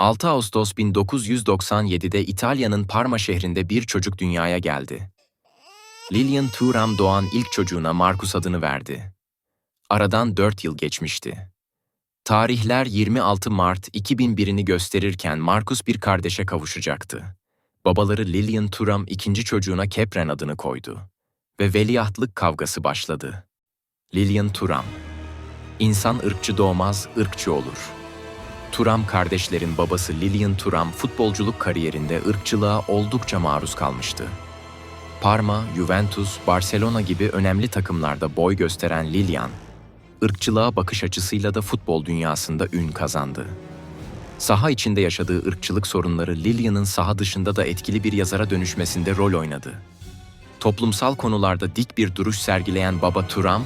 6 Ağustos 1997'de İtalya'nın Parma şehrinde bir çocuk dünyaya geldi. Lilian Thuram doğan ilk çocuğuna Marcus adını verdi. Aradan 4 yıl geçmişti. Tarihler 26 Mart 2001'ini gösterirken Marcus bir kardeşe kavuşacaktı. Babaları Lilian Thuram ikinci çocuğuna Kepren adını koydu. Ve veliahtlık kavgası başladı. Lilian Thuram İnsan ırkçı doğmaz, ırkçı olur. Turam kardeşlerin babası Lilian Turam futbolculuk kariyerinde ırkçılığa oldukça maruz kalmıştı. Parma, Juventus, Barcelona gibi önemli takımlarda boy gösteren Lilian, ırkçılığa bakış açısıyla da futbol dünyasında ün kazandı. Saha içinde yaşadığı ırkçılık sorunları Lilian'ın saha dışında da etkili bir yazara dönüşmesinde rol oynadı. Toplumsal konularda dik bir duruş sergileyen baba Turam,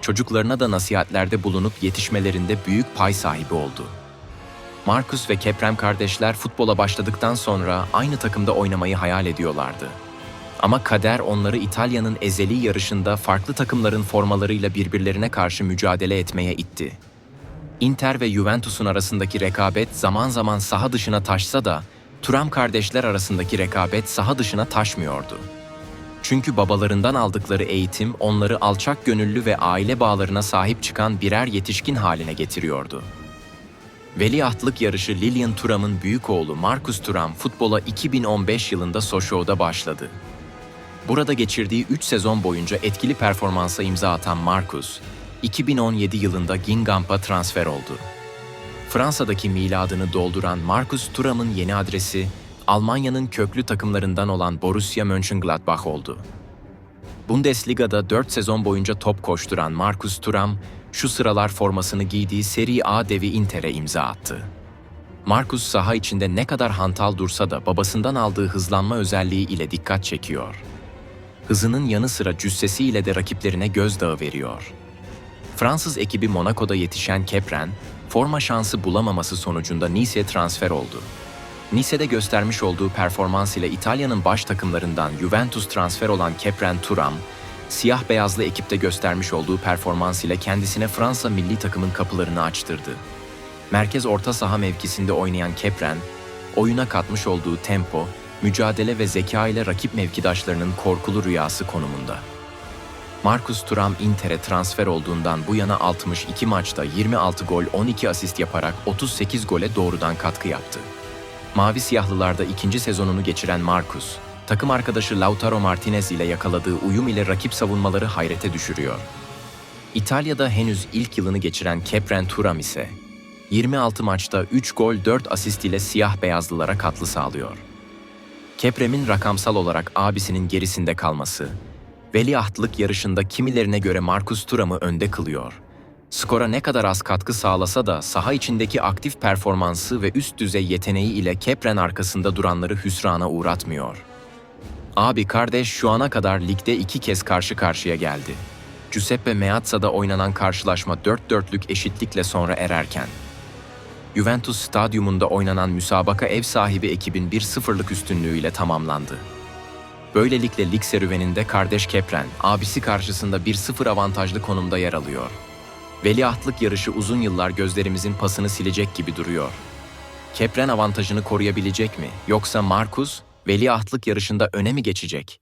çocuklarına da nasihatlerde bulunup yetişmelerinde büyük pay sahibi oldu. Marcus ve Keprem kardeşler futbola başladıktan sonra aynı takımda oynamayı hayal ediyorlardı. Ama kader onları İtalya'nın ezeli yarışında farklı takımların formalarıyla birbirlerine karşı mücadele etmeye itti. Inter ve Juventus'un arasındaki rekabet zaman zaman saha dışına taşsa da Turam kardeşler arasındaki rekabet saha dışına taşmıyordu. Çünkü babalarından aldıkları eğitim onları alçak gönüllü ve aile bağlarına sahip çıkan birer yetişkin haline getiriyordu. Veliahtlık yarışı Lilian Thuram'ın büyük oğlu Marcus Thuram futbola 2015 yılında Sochaux'da başladı. Burada geçirdiği 3 sezon boyunca etkili performansa imza atan Marcus, 2017 yılında Gingamp'a transfer oldu. Fransa'daki miladını dolduran Marcus Thuram'ın yeni adresi, Almanya'nın köklü takımlarından olan Borussia Mönchengladbach oldu. Bundesliga'da 4 sezon boyunca top koşturan Marcus Thuram, şu sıralar formasını giydiği Serie A devi Inter'e imza attı. Marcus saha içinde ne kadar hantal dursa da babasından aldığı hızlanma özelliği ile dikkat çekiyor. Hızının yanı sıra cüssesiyle de rakiplerine gözdağı veriyor. Fransız ekibi Monaco'da yetişen Kepren, forma şansı bulamaması sonucunda Nice'ye transfer oldu. Nice'de göstermiş olduğu performans ile İtalya'nın baş takımlarından Juventus transfer olan Kepren Turam, siyah beyazlı ekipte göstermiş olduğu performans ile kendisine Fransa milli takımın kapılarını açtırdı. Merkez orta saha mevkisinde oynayan Kepren, oyuna katmış olduğu tempo, mücadele ve zeka ile rakip mevkidaşlarının korkulu rüyası konumunda. Marcus Thuram Inter'e transfer olduğundan bu yana 62 maçta 26 gol 12 asist yaparak 38 gole doğrudan katkı yaptı. Mavi Siyahlılarda ikinci sezonunu geçiren Marcus, takım arkadaşı Lautaro Martinez ile yakaladığı uyum ile rakip savunmaları hayrete düşürüyor. İtalya'da henüz ilk yılını geçiren Kepren Turam ise 26 maçta 3 gol 4 asist ile siyah beyazlılara katkı sağlıyor. Keprem'in rakamsal olarak abisinin gerisinde kalması, veliahtlık yarışında kimilerine göre Marcus Thuram'ı önde kılıyor. Skora ne kadar az katkı sağlasa da saha içindeki aktif performansı ve üst düzey yeteneği ile Kepren arkasında duranları hüsrana uğratmıyor. Abi kardeş şu ana kadar ligde iki kez karşı karşıya geldi. Giuseppe Meazza'da oynanan karşılaşma 4 dörtlük eşitlikle sonra ererken. Juventus stadyumunda oynanan müsabaka ev sahibi ekibin 1-0'lık üstünlüğüyle tamamlandı. Böylelikle lig serüveninde kardeş Kepren, abisi karşısında 1-0 avantajlı konumda yer alıyor. Veliahtlık yarışı uzun yıllar gözlerimizin pasını silecek gibi duruyor. Kepren avantajını koruyabilecek mi? Yoksa Marcus, veliahtlık yarışında öne mi geçecek?